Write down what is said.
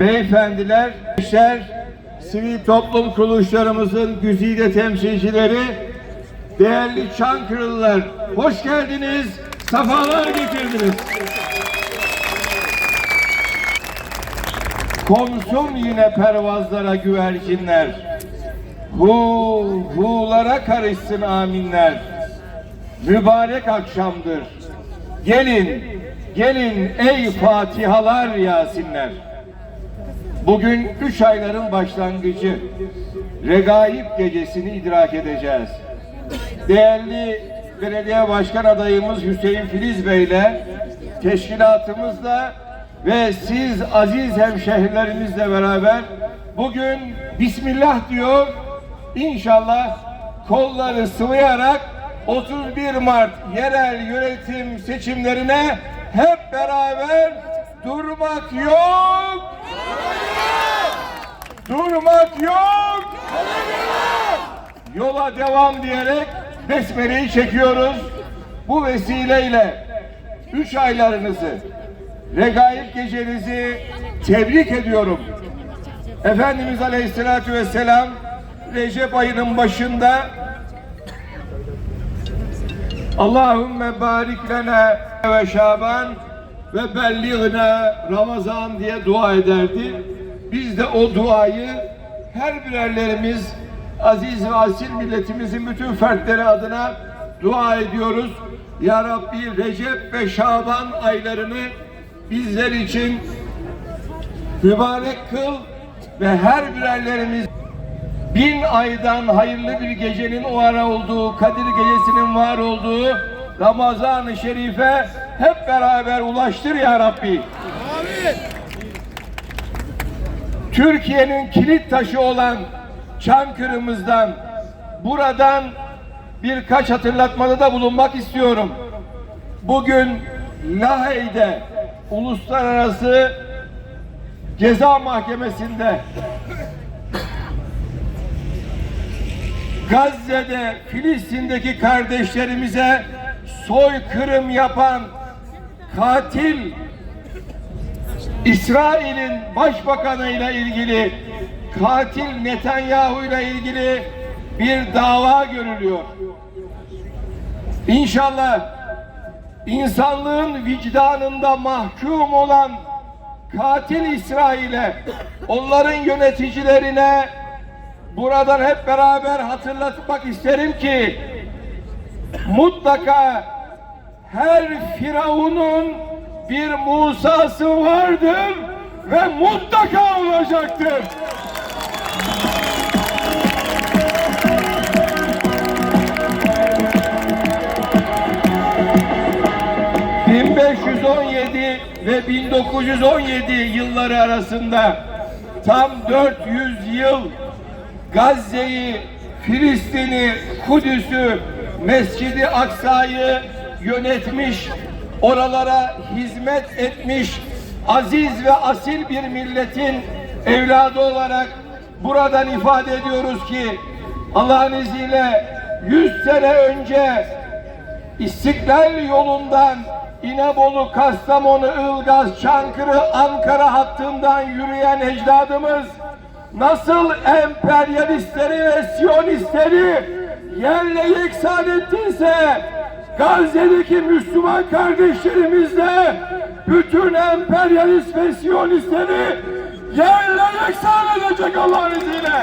beyefendiler, gençler, sivil toplum kuruluşlarımızın güzide temsilcileri, değerli Çankırılılar, hoş geldiniz, sefalar getirdiniz. Konsun yine pervazlara güvercinler, hu hulara karışsın aminler. Mübarek akşamdır. Gelin, gelin ey Fatihalar Yasinler. Bugün üç ayların başlangıcı. Regaib gecesini idrak edeceğiz. Değerli belediye başkan adayımız Hüseyin Filiz Bey ile teşkilatımızla ve siz aziz hemşehrilerimizle beraber bugün Bismillah diyor. İnşallah kolları sıvayarak 31 Mart yerel yönetim seçimlerine hep beraber durmak yok. Durmak yok. Yola devam diyerek besmeleyi çekiyoruz. Bu vesileyle üç aylarınızı, regaib gecenizi tebrik ediyorum. Efendimiz Aleyhisselatü Vesselam Recep ayının başında Allahümme barik lena ve şaban ve belliğine Ramazan diye dua ederdi. Biz de o duayı her birerlerimiz aziz ve asil milletimizin bütün fertleri adına dua ediyoruz. Ya Rabbi Recep ve Şaban aylarını bizler için mübarek kıl ve her birerlerimiz bin aydan hayırlı bir gecenin o ara olduğu, Kadir gecesinin var olduğu Ramazan-ı Şerif'e hep beraber ulaştır ya Rabbi. Türkiye'nin kilit taşı olan Çankırı'mızdan, buradan birkaç hatırlatmada da bulunmak istiyorum. Bugün Lahey'de Uluslararası Ceza Mahkemesi'nde Gazze'de Filistin'deki kardeşlerimize soykırım yapan katil İsrail'in başbakanıyla ilgili katil Netanyahu ile ilgili bir dava görülüyor. İnşallah insanlığın vicdanında mahkum olan katil İsrail'e, onların yöneticilerine buradan hep beraber hatırlatmak isterim ki mutlaka her firavunun bir Musa'sı vardır ve mutlaka olacaktır. ...1517 ve 1917 yılları arasında... ...tam 400 yıl Gazze'yi, Filistin'i, Kudüs'ü, Mescidi Aksa'yı yönetmiş, oralara hizmet etmiş aziz ve asil bir milletin evladı olarak buradan ifade ediyoruz ki Allah'ın izniyle 100 sene önce İstiklal yolundan İnebolu, Kastamonu, Ilgaz, Çankırı, Ankara hattından yürüyen ecdadımız nasıl emperyalistleri ve siyonistleri yerle yeksan ettiyse Gazze'deki Müslüman kardeşlerimiz de bütün emperyalist ve siyonistleri yerle yeksan edecek Allah'ın izniyle.